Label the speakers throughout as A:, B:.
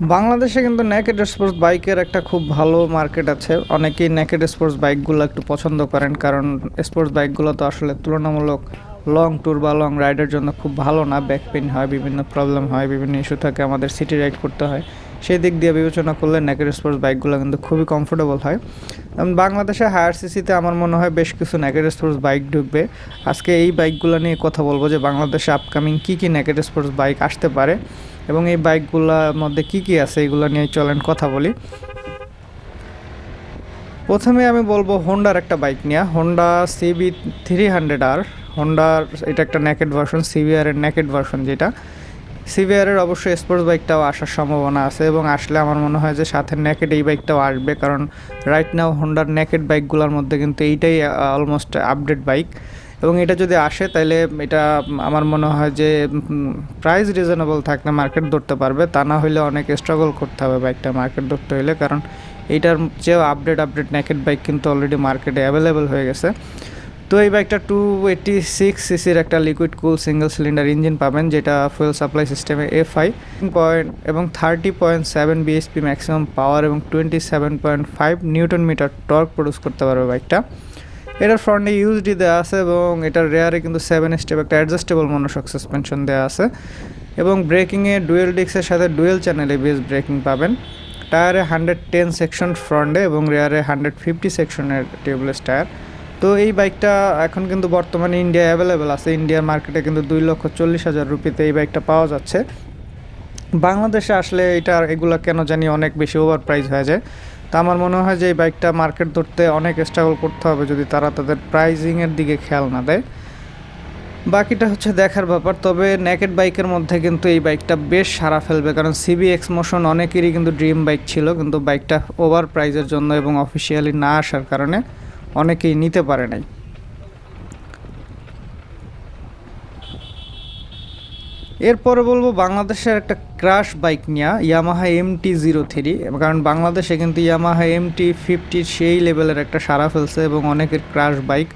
A: বাংলাদেশে কিন্তু naked sports বাইকের একটা খুব ভালো মার্কেট আছে। অনেকেই নেকেড স্পোর্টস বাইকগুলো একটু পছন্দ করেন, কারণ স্পোর্টস বাইকগুলো তো আসলে তুলনামূলক লং ট্যুর বা লং রাইডের জন্য খুব ভালো না। ব্যাক পেন হয়, বিভিন্ন প্রবলেম হয়, বিভিন্ন ইস্যু থাকে, আমাদের সিটি রাইড করতে হয়। সেই দিক দিয়ে বিবেচনা করলে নেকেড স্পোর্টস বাইকগুলো কিন্তু খুবই কমফোর্টেবল হয়। এবং বাংলাদেশে হায়ার সিসিতে আমার মনে হয় বেশ কিছু নেকেড স্পোর্টস বাইক ঢুকবে। আজকে এই বাইকগুলো নিয়ে কথা বলব যে, বাংলাদেশে আপকামিং কী কী নেকেড স্পোর্টস বাইক আসতে পারে। এবং এই বাইকগুলোর মধ্যে কি কি আছে এগুলো নিয়ে চলেন কথা বলি। প্রথমে আমি বলব হোন্ডার একটা বাইক নিয়ে। হোন্ডা সিবি থ্রি হান্ড্রেড আর হোন্ডার এটা একটা ন্যাকেড ভার্সন সিভিআর এর নেকেড ভার্সন যেটা। সিভিআর এর অবশ্যই স্পোর্টস বাইকটাও আসার সম্ভাবনা আছে এবং আসলে আমার মনে হয় যে সাথে ন্যাকেড এই বাইকটাও আসবে কারণ রাইট নাও হোন্ডার ন্যাকেড বাইকগুলোর মধ্যে কিন্তু এইটাই অলমোস্ট আপডেট বাইক এবং এটা যদি আসে তাহলে এটা আমার মনে হয় যে প্রাইস রিজনেবল থাকলে মার্কেট ধরতে পারবে। তা না হলে অনেক স্ট্রাগল করতে হবে বাইকটা মার্কেট ধরতে হলে কারণ এইটার চেয়েও আপডেট আপডেট নেকেড বাইক কিন্তু অলরেডি মার্কেটে অ্যাভেলেবেল হয়ে গেছে। তো এই বাইকটা টু এইটটি সিক্স সিসির একটা liquid cool single cylinder engine পাবেন, যেটা ফুয়েল সাপ্লাই সিস্টেমে এফ আই পয়েন্ট এবং thirty point seven BHP maximum power এবং twenty seven point five newton meter torque produce করতে পারবে বাইকটা এটার ফ্রন্টে ইউজডি দেওয়া আছে এবং এটার রেয়ারে কিন্তু সেভেন স্টেপ একটা অ্যাডজাস্টেবল মনোশক সাসপেনশন দেওয়া আছে এবং ব্রেকিংয়ে ডুয়েল ডিক্সের সাথে ডুয়েল চ্যানেলে বেস ব্রেকিং পাবেন। টায়ারে হান্ড্রেড টেন সেকশন ফ্রন্টে এবং রেয়ারে হান্ড্রেড ফিফটি সেকশনের টিউবলেস টায়ার তো এই বাইকটা এখন কিন্তু বর্তমানে ইন্ডিয়া অ্যাভেলেবেল আছে। ইন্ডিয়ার মার্কেটে কিন্তু দুই লক্ষ চল্লিশ হাজার রুপিতে এই বাইকটা পাওয়া যাচ্ছে। বাংলাদেশে আসলে এটা এগুলো কেন জানি অনেক বেশি ওভার প্রাইস হয়ে যায়। তা আমার মনে হয় যে এই বাইকটা মার্কেট ধরতে অনেক স্ট্রাগল করতে হবে যদি তারা তাদের প্রাইজিংয়ের দিকে খেয়াল না দেয়। বাকিটা হচ্ছে দেখার ব্যাপার, তবে নেকেড বাইকের মধ্যে কিন্তু এই বাইকটা বেশ সারা ফেলবে, কারণ সিবি এক্স মোশন অনেকেরই কিন্তু ড্রিম বাইক ছিল, কিন্তু বাইকটা ওভার প্রাইজের জন্য এবং অফিসিয়ালি না আসার কারণে অনেকেই নিতে পারে নাই। এরপরে বলব বাংলাদেশের একটা ক্রাশ বাইক নিয়ে Yamaha M T zero three কারণ বাংলাদেশে কিন্তু ইয়ামাহা এম টি ফিফটির সেই লেভেলের একটা সারা ফেলছে এবং অনেকের ক্রাশ বাইক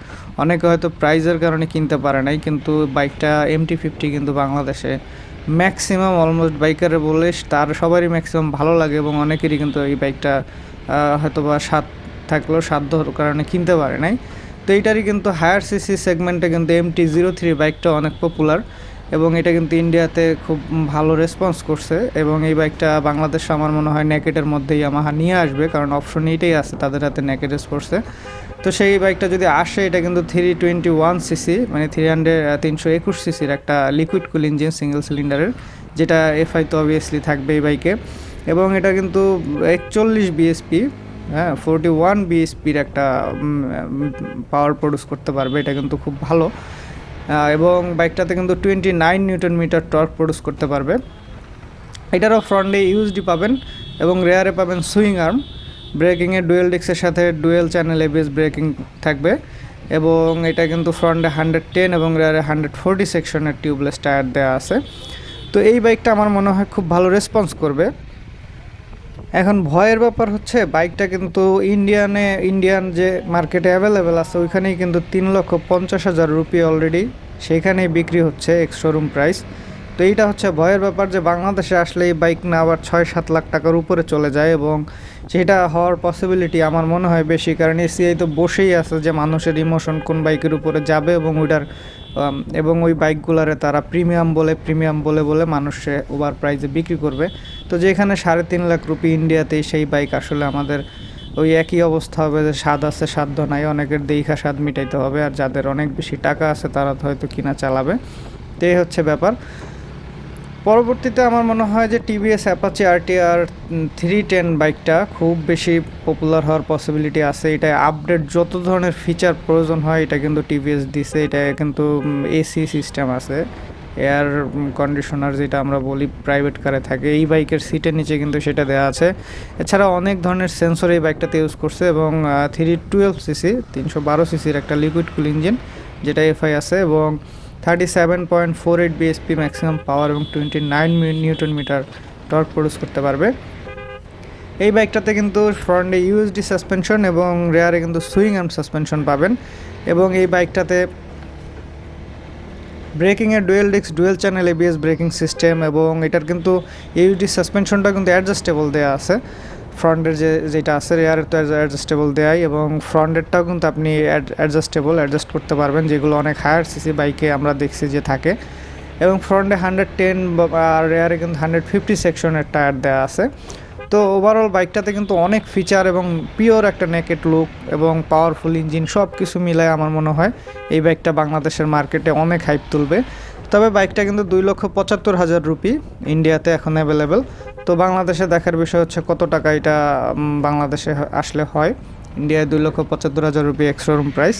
A: অনেকে হয়তো প্রাইজের কারণে কিনতে পারে নাই, কিন্তু বাইকটা এম টি ফিফটি কিন্তু বাংলাদেশে ম্যাক্সিমাম অলমোস্ট বাইকারে বলে তার সবারই ম্যাক্সিমাম ভালো লাগে এবং অনেকেরই কিন্তু এই বাইকটা হয়তো বা স্বাদ থাকলেও সাধ্যর কারণে কিনতে পারে নাই। তো এইটারই কিন্তু হায়ার সিসি সেগমেন্টে কিন্তু এম টি জিরো থ্রি বাইকটা অনেক পপুলার এবং এটা কিন্তু ইন্ডিয়াতে খুব ভালো রেসপন্স করছে এবং এই বাইকটা বাংলাদেশ আমার মনে হয় নেকেটের মধ্যেই আমাহা নিয়ে আসবে, কারণ অপশন এইটাই আছে তাদের হাতে নেকেট স্পোর্টসে তো সেই বাইকটা যদি আসে, এটা কিন্তু থ্রি টোয়েন্টি ওয়ান সিসি মানে থ্রি হান্ড্রেড তিনশো একুশ সিসির একটা লিকুইড কুল ইঞ্জিন সিঙ্গেল সিলিন্ডারের যেটা এফআই তো অবভিয়াসলি থাকবে এই বাইকে এবং এটা কিন্তু একচল্লিশ বিএসপি হ্যাঁ ফোরটি ওয়ান বিএসপির একটা পাওয়ার প্রডিউস করতে পারবে, এটা কিন্তু খুব ভালো। এবং বাইকটাতে কিন্তু twenty nine newton meter torque produce করতে পারবে। এটারও ফ্রন্টে ইউজডি পাবেন এবং রেয়ারে পাবেন সুইং আর্ম ব্রেকিংয়ে ডুয়েল ডিক্সের সাথে ডুয়েল চ্যানেল এবিএস ব্রেকিং থাকবে এবং এটা কিন্তু ফ্রন্টে হান্ড্রেড টেন এবং রেয়ারে হান্ড্রেড ফোরটি সেকশনের টিউবলেস টায়ার দেওয়া আছে। তো এই বাইকটা আমার মনে হয় খুব ভালো রেসপন্স করবে। এখন ভয়ের ব্যাপার হচ্ছে, বাইকটা কিন্তু ইন্ডিয়ানে ইন্ডিয়ান যে মার্কেটে অ্যাভেলেবেল আছে, ওইখানেই কিন্তু তিন লক্ষ পঞ্চাশ হাজার রুপি অলরেডি সেইখানেই বিক্রি হচ্ছে এক্স শোরুম প্রাইস তো এইটা হচ্ছে ভয়ের ব্যাপার যে বাংলাদেশে আসলে এই বাইক না আবার ছয় সাত লাখ টাকার উপরে চলে যায় এবং সেটা হওয়ার পসিবিলিটি আমার মনে হয় বেশি, কারণ এসিআই তো বসেই আছে যে মানুষের ইমোশন কোন বাইকের উপরে যাবে এবং ওইটার এবং ওই বাইকগুলারে তারা প্রিমিয়াম বলে প্রিমিয়াম বলে বলে মানুষে ওভার প্রাইসে বিক্রি করবে। তো যেখানে সাড়ে তিন লাখ রুপি ইন্ডিয়াতেই সেই বাইক আসলে আমাদের ওই একই অবস্থা হবে যে স্বাদ আছে সাধ্য নাই, অনেকের দেখা স্বাদ মিটাইতে হবে আর যাদের অনেক বেশি টাকা আছে তারা তো হয়তো কিনা চালাবে। তো এই হচ্ছে ব্যাপার। পরবর্তীতে আমার মনে হয় যে TVS Apache RTR three ten বাইকটা খুব বেশি পপুলার হওয়ার পসিবিলিটি আছে। এটা আপডেট যত ধরনের ফিচার প্রয়োজন হয়, এটা কিন্তু টিভিএস দিছে, এটা কিন্তু এসি সিস্টেম আছে। এয়ার কন্ডিশনার যেটা আমরা বলি প্রাইভেট কারে থাকে। এই বাইকের সিটের নিচে কিন্তু সেটা দেওয়া আছে। এছাড়া অনেক ধরনের সেন্সর এই বাইকটাতে ইউজ করছে এবং থ্রি টুয়েলভ সিসি তিনশো বারো সিসির একটা লিকুইড কুল ইঞ্জিন যেটা এফআই আছে এবং thirty seven point four eight BHP maximum power এবং twenty nine newton meter torque produce করতে পারবে। এই বাইকটাতে কিন্তু ফ্রন্টে ইউএসডি সাসপেনশন এবং রেয়ারে কিন্তু সুইং আর্ম সাসপেনশন পাবেন এবং এই বাইকটাতে ব্রেকিংয়ের ডুয়েল ডিক্স dual channel ABS braking system এবং এটার কিন্তু ইউডি সাসপেনশনটা কিন্তু অ্যাডজাস্টেবল দেওয়া আছে। ফ্রন্টের যে, যেটা আছে রেয়ারের তো অ্যাডজাস্টেবল দেয়াই এবং ফ্রন্টেরটাও কিন্তু আপনি অ্যাডজাস্টেবল, অ্যাডজাস্ট করতে পারবেন। যেগুলো অনেক হায়ার সিসি বাইকে আমরা দেখছি যে থাকে। এবং ফ্রন্টে হান্ড্রেড টেন আর রেয়ারে কিন্তু হান্ড্রেড ফিফটি সেকশনের টায়ার দেওয়া আছে। তো ওভারঅল বাইকটাতে কিন্তু অনেক ফিচার এবং পিওর একটা নেকেট লুক এবং পাওয়ারফুল ইঞ্জিন সব কিছু মিলায় আমার মনে হয়। এই বাইকটা বাংলাদেশের মার্কেটে অনেক হাইপ তুলবে। তবে বাইকটা কিন্তু দুই লক্ষ পঁচাত্তর হাজার রুপি ইন্ডিয়াতে এখন অ্যাভেলেবেল তো বাংলাদেশে দেখার বিষয় হচ্ছে কত টাকা এটা বাংলাদেশে আসলে হয়। ইন্ডিয়ায় দুই লক্ষ পঁচাত্তর হাজার রুপি এক্সশোরুম প্রাইস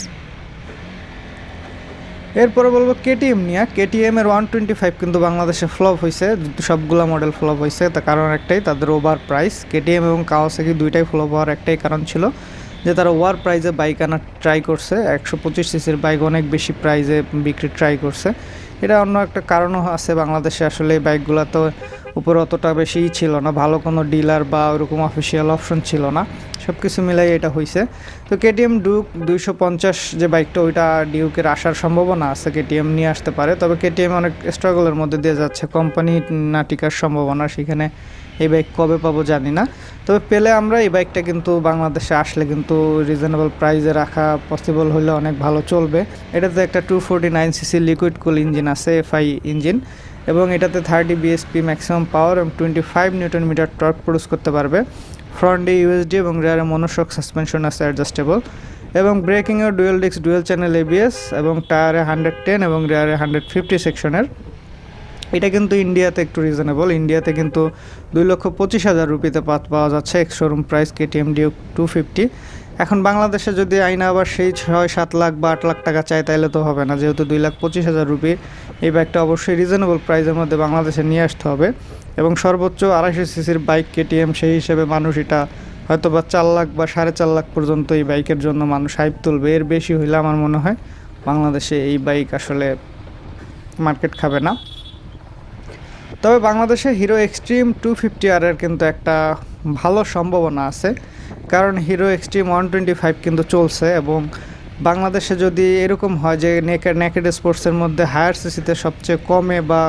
A: এরপরে বলব কেটিএম নিয়ে। কেটিএম এর ওয়ান টোয়েন্টি ফাইভ কিন্তু বাংলাদেশে ফ্লপ হয়েছে সবগুলো মডেল ফ্লপ হয়েছে তার কারণ একটাই, তাদের ওভার প্রাইস কেটিএম এবং কাওয়াসাকি দুইটাই ফ্লপ হওয়ার একটাই কারণ ছিল যে তারা ওয়ার প্রাইজে বাইক আনার ট্রাই করছে। একশো পঁচিশ সিসির বাইক অনেক বেশি প্রাইজে বিক্রি ট্রাই করছে। এটা অন্য একটা কারণও আছে বাংলাদেশে। আসলে এই বাইকগুলো তো উপরে অতটা বেশিই ছিল না, ভালো কোনো ডিলার বা ওরকম অফিসিয়াল অপশন ছিল না সব কিছু মিলাই এটা হয়েছে তো কেটিএম ডুক দুইশো পঞ্চাশ যে বাইকটা ওইটা ডিউকের আসার সম্ভাবনা আছে কেটিএম নিয়ে আসতে পারে। তবে কেটিএম অনেক স্ট্রাগলের মধ্যে দিয়ে যাচ্ছে কোম্পানি না টিকার সম্ভাবনা, সেখানে এই বাইক কবে পাবো জানি না। তবে পেলে আমরা এই বাইকটা কিন্তু বাংলাদেশে আসলে কিন্তু রিজনেবল প্রাইসে রাখা পসিবল হলে অনেক ভালো চলবে। এটাতে একটা two forty nine CC liquid cool engine আছে এফআই ইঞ্জিন এবং এটাতে থার্টি বিএসপি ম্যাক্সিমাম পাওয়ার এবং twenty five newton meter torque produce করতে পারবে। ফ্রন্টে ইউএসডি এবং রেয়ারে মনোশক সাসপেনশন আছে অ্যাডজাস্টেবল এবং ব্রেকিংয়েও dual disc dual channel ABS এবং টায়ারে হান্ড্রেড টেন এবং রেয়ারে হান্ড্রেড ফিফটি সেকশনের এটা কিন্তু ইন্ডিয়াতে একটু রিজনেবল ইন্ডিয়াতে কিন্তু দুই লক্ষ পঁচিশ হাজার রুপিতে পাত পাওয়া যাচ্ছে। Ex showroom price KTM Duke two fifty এখন বাংলাদেশে যদি আইনা আবার সেই ছয়, সাত লাখ বা আট লাখ টাকা চায় তাহলে তো হবে না। যেহেতু দুই লাখ পঁচিশ হাজার রুপি, এই বাইকটা অবশ্যই রিজনেবল প্রাইসের মধ্যে বাংলাদেশে নিয়ে আসতে হবে। এবং সর্বোচ্চ আড়াইশো সিসির বাইক কেটিএম সেই হিসেবে মানুষ এটা হয়তো বা চার লাখ বা সাড়ে চার লাখ পর্যন্ত এই বাইকের জন্য মানুষ হাইপ তুলবে। এর বেশি হইলে আমার মনে হয় বাংলাদেশে এই বাইক আসলে মার্কেট খাবে না। তবে বাংলাদেশে হিরো এক্সট্রিম টু ফিফটি আরের কিন্তু একটা ভালো সম্ভাবনা আছে। কারণ Hero Xtreme one twenty five কিন্তু চলছে এবং বাংলাদেশে যদি এরকম হয় যে নেকেড নেকেড স্পোর্টসের মধ্যে হায়ার সিসিতে সবচেয়ে কমে বা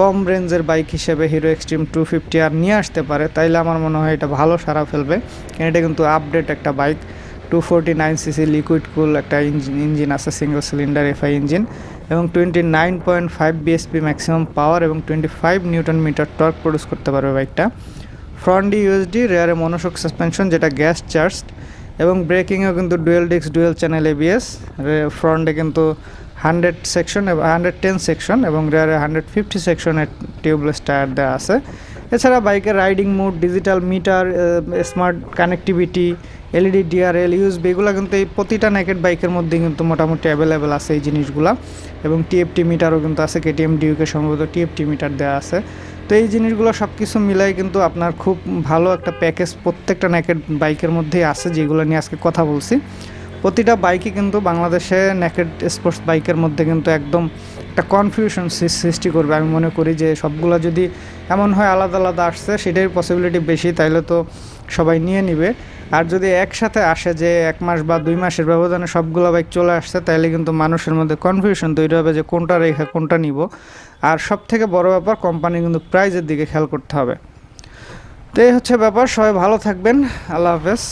A: কম রেঞ্জের বাইক হিসেবে হিরো এক্সট্রিম টু ফিফটি আর নিয়ে আসতে পারে, তাইলে আমার মনে হয় এটা ভালো সারা ফেলবে। কারণ এটা কিন্তু আপডেট একটা bike two forty nine CC liquid cool একটা ইঞ্জিন ইঞ্জিন আছে সিঙ্গেল সিলিন্ডার এফআই ইঞ্জিন এবং twenty nine point five BSP maximum power এবং twenty five newton metre torque produce করতে পারবে বাইকটা। ফ্রন্ট ইউএসডি রেয়ারে মনোশক সাসপেনশন যেটা গ্যাস চার্জড এবং ব্রেকিংয়েও কিন্তু ডুয়েল ডিক্স ডুয়েল চ্যানেল এবিএস ফ্রন্টে কিন্তু হান্ড্রেড সেকশন এবং হান্ড্রেড টেন সেকশন এবং রেয়ারে হান্ড্রেড ফিফটি সেকশনের টিউবলেস টায়ার দেওয়া আছে। এছাড়া বাইকের riding mode, digital meter smart connectivity, LED, DRL, USB, এগুলো কিন্তু এই প্রতিটা নেকেট বাইকের মধ্যে কিন্তু মোটামুটি অ্যাভেলেবেল আছে এই জিনিসগুলা। এবং টিএফটি মিটারও কিন্তু আছে কেটিএম ডিউকে সম্ভবত টিএফটি মিটার দেওয়া আছে। তো এই জিনিসগুলো সব কিছু মিলাই কিন্তু আপনার খুব ভালো একটা প্যাকেজ প্রত্যেকটা নেকেট বাইকের মধ্যেই আছে, যেগুলো নিয়ে আজকে কথা বলছি। প্রতিটা বাইকই কিন্তু বাংলাদেশে নেকেড স্পোর্টস বাইকের মধ্যে কিন্তু একদম একটা কনফিউশন সৃষ্টি করবে। আমি মনে করি যে সবগুলো যদি এমন হয় আলাদা আলাদা আসছে, সেটাই পসিবিলিটি বেশি, তাইলে তো সবাই নিয়ে নিবে। আর যদি একসাথে আসে যে এক মাস বা দুই মাসের ব্যবধানে সবগুলো বাইক চলে আসছে, তাইলে কিন্তু মানুষের মধ্যে কনফিউশন তৈরি হবে যে কোনটা রেখে কোনটা নিব। আর সব থেকে বড় ব্যাপার কোম্পানি কিন্তু প্রাইজের দিকে খেয়াল করতে হবে। তো এই হচ্ছে ব্যাপার, সবাই ভালো থাকবেন। আল্লাহ হাফেজ।